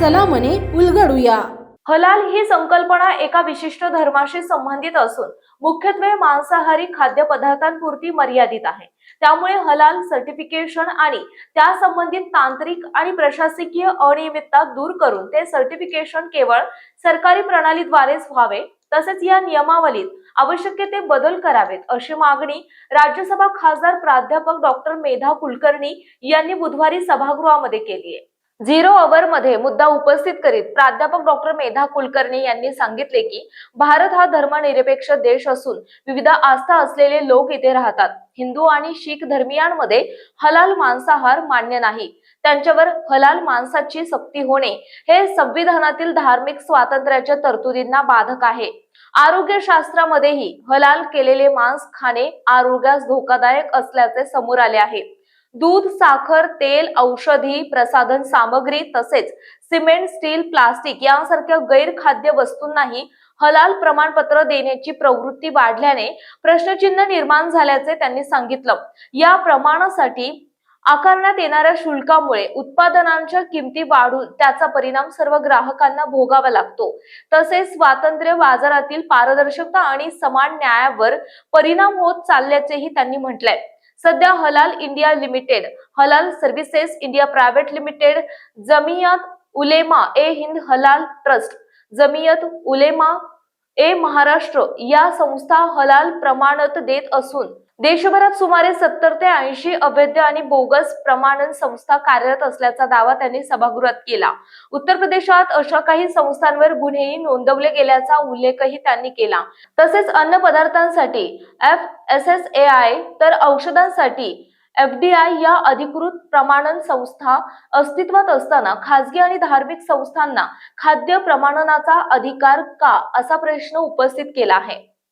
चला मने उलगडूया. हलाल ही संकल्पना एका विशिष्ट धर्माशी संबंधित असून मुख्यत्वे मांसाहारी खाद्यपदार्थांपुरती मर्यादित आहे. त्यामुळे हलाल सर्टिफिकेशन आणि त्या संबंधित तांत्रिक आणि प्रशासकीय अनियमितता दूर करून ते सर्टिफिकेशन केवळ सरकारी प्रणालीद्वारेच व्हावे तसेच या नियमावलीत आवश्यक ते बदल करावेत अशी मागणी राज्यसभा खासदार प्राध्यापक डॉक्टर मेधा कुलकर्णी यांनी बुधवारी सभागृहामध्ये केली आहे. झिरो अवर मध्ये मुद्दा उपस्थित करीत प्राध्यापक डॉक्टर मेधा कुलकर्णी यांनी सांगितले की भारत हा धर्मनिरपेक्ष देश असून विविध आस्था असलेले लोक इथे राहतात. हिंदू आणि शीख धर्मियांमध्ये हलाल मांसाहार मान्य नाही. त्यांच्यावर हलाल मांसाची सक्ती होणे हे संविधानातील धार्मिक स्वातंत्र्याच्या तरतुदींना बाधक आहे. आरोग्यशास्त्रामध्येही हलाल केलेले मांस खाणे आरोग्यास धोकादायक असल्याचे समोर आले आहे. दूध साखर तेल औषधी प्रसाधन सामग्री तसेच सिमेंट स्टील प्लास्टिक यांसारख्या गैरखाद्य वस्तूंनाही हलाल प्रमाणपत्र देण्याची प्रवृत्ती वाढल्याने प्रश्नचिन्ह निर्माण झाल्याचे त्यांनी सांगितलं. या प्रमाणासाठी आकारण्यात येणाऱ्या शुल्कामुळे उत्पादनांच्या किमती वाढून त्याचा परिणाम सर्व ग्राहकांना भोगावा लागतो. तसेच स्वातंत्र्य बाजारातील पारदर्शकता आणि समान न्यायावर परिणाम होत चालल्याचेही त्यांनी म्हटलंय. सध्या Halal India limited Halal services India private limited Jamiat Ulema e Hind Halal trust Jamiat Ulema e Maharashtra या संस्था हलाल प्रमाणत देत असून देशभरात सुमारे सत्तर ते ऐंशी अवैध आणि बोगस प्रमाणन संस्था कार्यरत असल्याचा दावा त्यांनी सभागृहात केला. उत्तर प्रदेशात अशा काही संस्थांवर गुन्हेही नोंदवले गेल्याचा उल्लेखही त्यांनी केला. तसेच अन्न पदार्थांसाठी F S S A I तर औषधांसाठी एफडीआय या अधिकृत प्रमाणन संस्था अस्तित्वात असताना खासगी आणि धार्मिक संस्थांना खाद्य प्रमाणनाचा अधिकार का असा प्रश्न उपस्थित केला आहे.